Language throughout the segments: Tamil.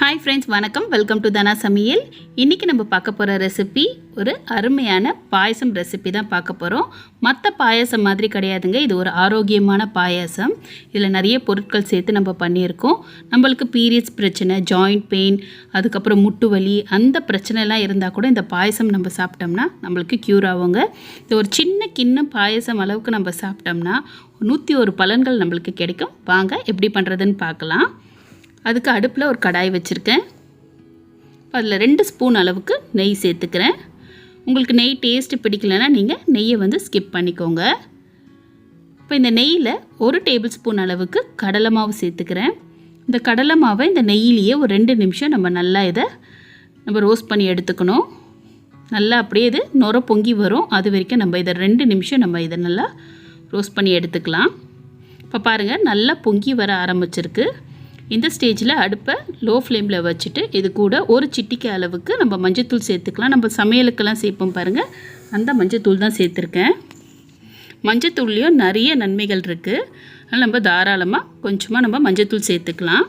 ஹாய் ஃப்ரெண்ட்ஸ் வணக்கம். வெல்கம் டு தனா சமையல் இன்றைக்கி நம்ம பார்க்க போகிற ரெசிபி ஒரு அருமையான பாயசம் ரெசிபி தான் பார்க்க போகிறோம் மற்ற பாயாசம் மாதிரி கிடையாதுங்க. இது ஒரு ஆரோக்கியமான பாயாசம். இதில் நிறைய பொருட்கள் சேர்த்து நம்ம பண்ணியிருக்கோம். நம்மளுக்கு பீரியட்ஸ் பிரச்சனை ஜாயிண்ட் பெயின் அதுக்கப்புறம் முட்டு வலி அந்த பிரச்சனைலாம் இருந்தால் கூட இந்த பாயசம் நம்ம சாப்பிட்டோம்னா நம்மளுக்கு க்யூர் ஆகுங்க. இது ஒரு சின்ன கிண்ணம் பாயசம் அளவுக்கு நம்ம சாப்பிட்டோம்னா நூற்றி ஒரு பலன்கள் நம்மளுக்கு கிடைக்கும். வாங்க எப்படி பண்ணுறதுன்னு பார்க்கலாம். அதுக்கு அடுப்பில் ஒரு கடாய் வச்சுருக்கேன். அதில் ரெண்டு ஸ்பூன் அளவுக்கு நெய் சேர்த்துக்கிறேன். உங்களுக்கு நெய் டேஸ்ட்டு பிடிக்கலன்னா நீங்கள் நெய்யை வந்து ஸ்கிப் பண்ணிக்கோங்க. இப்போ இந்த நெய்யில் ஒரு டேபிள் ஸ்பூன் அளவுக்கு கடலை மாவு சேர்த்துக்கிறேன். இந்த கடலை மாவை இந்த நெய்யிலேயே ஒரு ரெண்டு நிமிஷம் நம்ம நல்லா இதை நம்ம ரோஸ்ட் பண்ணி எடுத்துக்கணும். நல்லா அப்படியே இது நுர பொங்கி வரும். அது வரைக்கும் நம்ம இதை ரெண்டு நிமிஷம் நம்ம இதை நல்லா ரோஸ்ட் பண்ணி எடுத்துக்கலாம். இப்போ பாருங்கள் நல்லா பொங்கி வர ஆரம்பிச்சிருக்கு. இந்த ஸ்டேஜில் அடுப்பை லோ ஃப்ளேமில் வச்சுட்டு இது கூட ஒரு சிட்டிக்கு அளவுக்கு நம்ம மஞ்சத்தூள் சேர்த்துக்கலாம். நம்ம சமையலுக்கெல்லாம் சேர்ப்போம் பாருங்கள் அந்த மஞ்சத்தூள் தான் சேர்த்துருக்கேன். மஞ்சத்தூள்லேயும் நிறைய நன்மைகள் இருக்குது அதனால் நம்ம தாராளமாக கொஞ்சமாக நம்ம மஞ்சத்தூள் சேர்த்துக்கலாம்.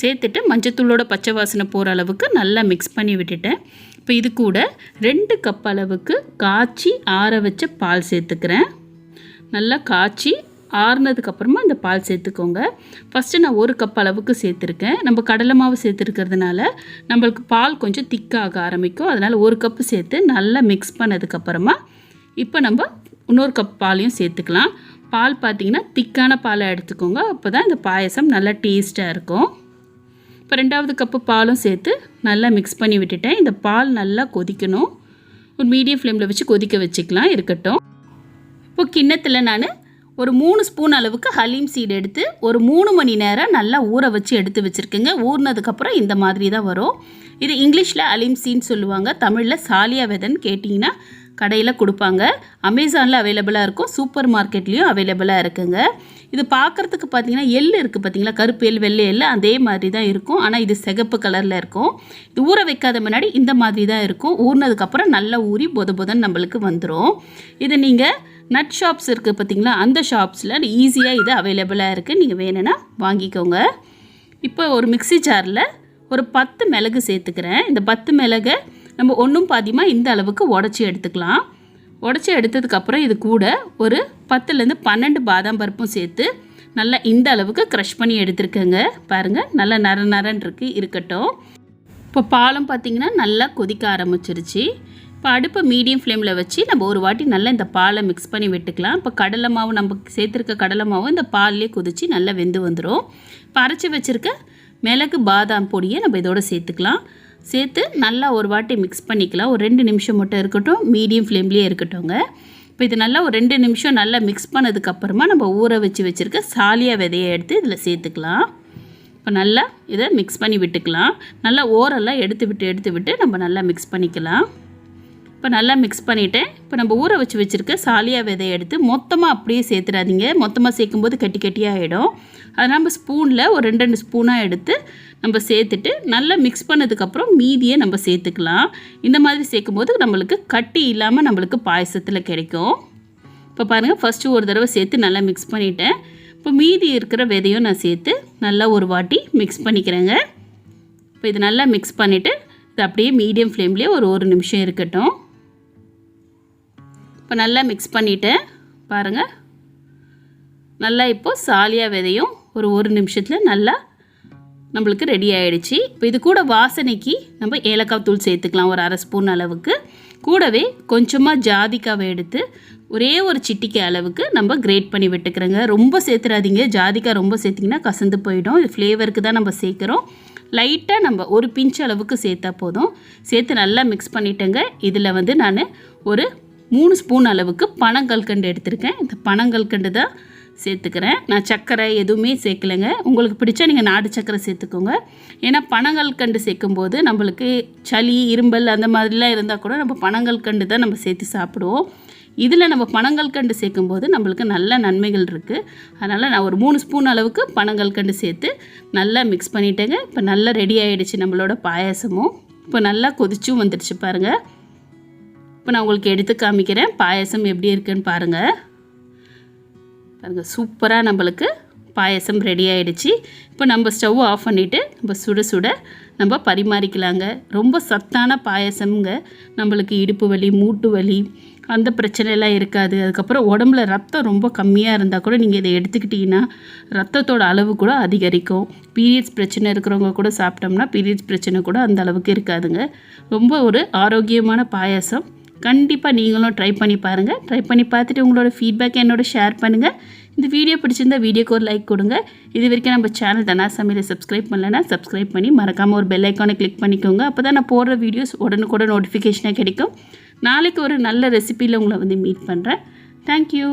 சேர்த்துட்டு மஞ்சத்தூளோட பச்சை வாசனை போகிற அளவுக்கு நல்லா மிக்ஸ் பண்ணி விட்டுட்டேன். இப்போ இது கூட ரெண்டு கப் அளவுக்கு காய்ச்சி ஆற வச்ச பால் சேர்த்துக்கிறேன். நல்லா காய்ச்சி ஆறுனதுக்கப்புறமா இந்த பால் சேர்த்துக்கோங்க. ஃபஸ்ட்டு நான் ஒரு கப் அளவுக்கு சேர்த்துருக்கேன். நம்ம கடலை மாவு சேர்த்துருக்கிறதுனால நம்மளுக்கு பால் கொஞ்சம் திக்காக ஆரம்பிக்கும். அதனால் ஒரு கப்பு சேர்த்து நல்லா மிக்ஸ் பண்ணதுக்கப்புறமா இப்போ நம்ம இன்னொரு கப் பாலையும் சேர்த்துக்கலாம். பால் பார்த்திங்கன்னா திக்கான பாலை எடுத்துக்கோங்க. அப்போ தான் இந்த பாயசம் நல்லா டேஸ்ட்டாக இருக்கும். இப்போ ரெண்டாவது கப்பு பாலும் சேர்த்து நல்லா மிக்ஸ் பண்ணி விட்டுட்டேன். இந்த பால் நல்லா கொதிக்கணும். ஒரு மீடியம் ஃப்ளேமில் வச்சு கொதிக்க வச்சுக்கலாம். இருக்கட்டும். இப்போ கிண்ணத்தில் நான் ஒரு மூணு ஸ்பூன் அளவுக்கு ஹலீம் சீடு எடுத்து ஒரு மூணு மணி நேரம் நல்லா ஊற வச்சு எடுத்து வச்சுருக்கேங்க. ஊறினதுக்கப்புறம் இந்த மாதிரி தான் வரும். இது இங்கிலீஷில் அலீம் சீன்னு சொல்லுவாங்க. தமிழில் சாலியா விதைன்னு கேட்டிங்கன்னா கடையில் கொடுப்பாங்க. அமேசானில் அவைலபிளாக இருக்கும். சூப்பர் மார்க்கெட்லேயும் அவைலபிளாக இருக்குங்க. இது பார்க்குறதுக்கு பார்த்தீங்கன்னா எள் இருக்குது பார்த்தீங்களா கருப்பு எள் வெள்ளை எள் அதே மாதிரி தான் இருக்கும். ஆனால் இது சிகப்பு கலரில் இருக்கும். இது ஊற வைக்காத முன்னாடி இந்த மாதிரி தான் இருக்கும். ஊறினதுக்கப்புறம் நல்லா ஊறி பொத பொதன்னு நம்மளுக்கு வந்துடும் இது நீங்கள் நட் ஷாப்ஸ் இருக்குது பார்த்தீங்களா? அந்த ஷாப்ஸில் ஈஸியாக இது அவைலபிளாக இருக்குது நீங்கள் வேணும்னா வாங்கிக்கோங்க. இப்போ ஒரு மிக்ஸி ஜாரில் ஒரு பத்து மிளகு சேர்த்துக்கிறேன். இந்த பத்து மிளகை நம்ம ஒன்றும் பாதியமாக இந்த அளவுக்கு உடச்சி எடுத்துக்கலாம். உடச்சி எடுத்ததுக்கப்புறம் இது கூட ஒரு பத்துலேருந்து பன்னெண்டு பாதாம் பருப்பும் சேர்த்து நல்லா இந்த அளவுக்கு க்ரஷ் பண்ணி எடுத்துருக்கேங்க. பாருங்கள் நல்லா நர நரன் இருக்கு இருக்கட்டும். இப்போ பாலம் பார்த்திங்கன்னா நல்லா கொதிக்க ஆரம்பிச்சிருச்சு. இப்போ அடுப்பை மீடியம் ஃப்ளேமில் வச்சு நம்ம ஒரு வாட்டி நல்லா இந்த பாலை மிக்ஸ் பண்ணி விட்டுக்கலாம். இப்போ கடலை மாவு நம்ம சேர்த்துருக்க கடலை மாவு இந்த பால்லே கொதித்து நல்லா வெந்து வந்துடும் இப்போ அரைச்சி வச்சுருக்க மிளகு பாதாம் பொடியை நம்ம இதோட சேர்த்துக்கலாம். சேர்த்து நல்லா ஒரு வாட்டி மிக்ஸ் பண்ணிக்கலாம். ஒரு ரெண்டு நிமிஷம் மட்டும் இருக்கட்டும். மீடியம் ஃப்ளேம்லேயே இருக்கட்டும்ங்க. இப்போ இது நல்லா ஒரு ரெண்டு நிமிஷம் நல்லா மிக்ஸ் பண்ணதுக்கப்புறமா நம்ம ஊற வச்சு வச்சுருக்க சாலியா விதையை எடுத்து இதில் சேர்த்துக்கலாம். இப்போ நல்லா இதை மிக்ஸ் பண்ணி விட்டுக்கலாம். நல்லா ஓரெல்லாம் எடுத்து விட்டு எடுத்து விட்டு நம்ம நல்லா மிக்ஸ் பண்ணிக்கலாம். இப்போ நல்லா மிக்ஸ் பண்ணிவிட்டேன் இப்போ நம்ம ஊற வச்சு வச்சுருக்க சாலியா விதையை எடுத்து மொத்தமாக அப்படியே சேர்த்துடாதீங்க மொத்தமாக சேர்க்கும்போது கட்டி கட்டியாகிடும் அதை நம்ம ஸ்பூனில் ஒரு ரெண்டு ரெண்டு ஸ்பூனாக எடுத்து நம்ம சேர்த்துட்டு நல்லா மிக்ஸ் பண்ணதுக்கப்புறம் மீதியை நம்ம சேர்த்துக்கலாம். இந்த மாதிரி சேர்க்கும்போது நம்மளுக்கு கட்டி இல்லாமல் நம்மளுக்கு பாயசத்தில் கிடைக்கும். இப்போ பாருங்கள் ஃபஸ்ட்டு ஒரு தடவை சேர்த்து நல்லா மிக்ஸ் பண்ணிவிட்டேன் இப்போ மீதி இருக்கிற விதையும் நான் சேர்த்து நல்லா ஒரு வாட்டி மிக்ஸ் பண்ணிக்கிறேங்க. இப்போ இது நல்லா மிக்ஸ் பண்ணிவிட்டு இது அப்படியே மீடியம் ஃப்ளேம்லேயே ஒரு ஒரு நிமிஷம் இருக்கட்டும். இப்போ நல்லா மிக்ஸ் பண்ணிவிட்டேன் பாருங்கள் நல்லா இப்போது சாலியா விதையும் ஒரு ஒரு நிமிஷத்தில் நல்லா நம்மளுக்கு ரெடி ஆகிடுச்சு இப்போ இது கூட வாசனைக்கு நம்ம ஏலக்காய் தூள் சேர்த்துக்கலாம் ஒரு அரை ஸ்பூன் அளவுக்கு. கூடவே கொஞ்சமாக ஜாதிக்காவை எடுத்து ஒரே ஒரு சிட்டிக்காய் அளவுக்கு நம்ம கிரேட் பண்ணி விட்டுக்கிறோங்க. ரொம்ப சேர்த்துறாதீங்க. ஜாதிக்காய் ரொம்ப சேர்த்திங்கன்னா கசந்து போயிடும். இது ஃப்ளேவருக்கு தான் நம்ம சேர்க்குறோம். லைட்டாக நம்ம ஒரு பிஞ்ச் அளவுக்கு சேர்த்தா போதும். சேர்த்து நல்லா மிக்ஸ் பண்ணிட்டேங்க. இதில் வந்து நான் ஒரு மூணு ஸ்பூன் அளவுக்கு பனங்கல்கண்டு எடுத்திருக்கேன். இந்த பனங்கல்கண்டு தான் சேர்த்துக்கிறேன். நான் சர்க்கரை எதுவுமே சேர்க்கலைங்க. உங்களுக்கு பிடிச்சா நீங்கள் நாடு சர்க்கரை சேர்த்துக்கோங்க. ஏன்னா பனங்கள் கண்டு சேர்க்கும்போது நம்மளுக்கு சளி இரும்பல் அந்த மாதிரிலாம் இருந்தால் கூட நம்ம பனங்கள் கண்டு தான் நம்ம சேர்த்து சாப்பிடுவோம். இதில் நம்ம பனங்கள் கண்டு சேர்க்கும்போது நம்மளுக்கு நல்ல நன்மைகள் இருக்குது அதனால் நான் ஒரு மூணு ஸ்பூன் அளவுக்கு பனங்கள் கண்டு சேர்த்து நல்லா மிக்ஸ் பண்ணிட்டேங்க. இப்போ நல்லா ரெடி ஆகிடுச்சு நம்மளோட பாயாசமும். இப்போ நல்லா கொதிச்சும் வந்துடுச்சு பாருங்கள் இப்போ நான் உங்களுக்கு எடுத்து காமிக்கிறேன். பாயசம் எப்படி இருக்குன்னு பாருங்கள் பாருங்கள் சூப்பராக நம்மளுக்கு பாயசம் ரெடி ஆகிடுச்சி இப்போ நம்ம ஸ்டவ் ஆஃப் பண்ணிவிட்டு நம்ம சுட சுட நம்ம பரிமாறிக்கலாங்க. ரொம்ப சத்தான பாயசம்ங்க. நம்மளுக்கு இடுப்பு வலி மூட்டு வலி அந்த பிரச்சனையெல்லாம் இருக்காது. அதுக்கப்புறம் உடம்புல ரத்தம் ரொம்ப கம்மியாக இருந்தால் கூட நீங்கள் இதை எடுத்துக்கிட்டிங்கன்னா ரத்தத்தோட அளவு கூட அதிகரிக்கும். பீரியட்ஸ் பிரச்சனை இருக்கிறவங்க கூட சாப்பிட்டோம்னா பீரியட்ஸ் பிரச்சனை கூட அந்த அளவுக்கு இருக்காதுங்க. ரொம்ப ஒரு ஆரோக்கியமான பாயாசம். கண்டிப்பாக நீங்களும் ட்ரை பண்ணி பாருங்கள் ட்ரை பண்ணி பார்த்துட்டு உங்களோட ஃபீட்பேக் என்னோட ஷேர் பண்ணுங்கள் இந்த வீடியோ பிடிச்சிருந்தா வீடியோக்கு ஒரு லைக் கொடுங்க. இது வரைக்கும் நம்ம சேனல் தனா சமையலை சப்ஸ்கிரைப் பண்ணலைன்னா சப்ஸ்கிரைப் பண்ணி மறக்காமல் ஒரு பெல் ஐக்கானை கிளிக் பண்ணிக்கோங்க. அப்போ தான் நான் போடுற வீடியோஸ் உடனுக்குடன் நோட்டிஃபிகேஷனாக கிடைக்கும். நாளைக்கு ஒரு நல்ல ரெசிப்பியில் உங்களை வந்து மீட் பண்ணுறேன் தேங்க்யூ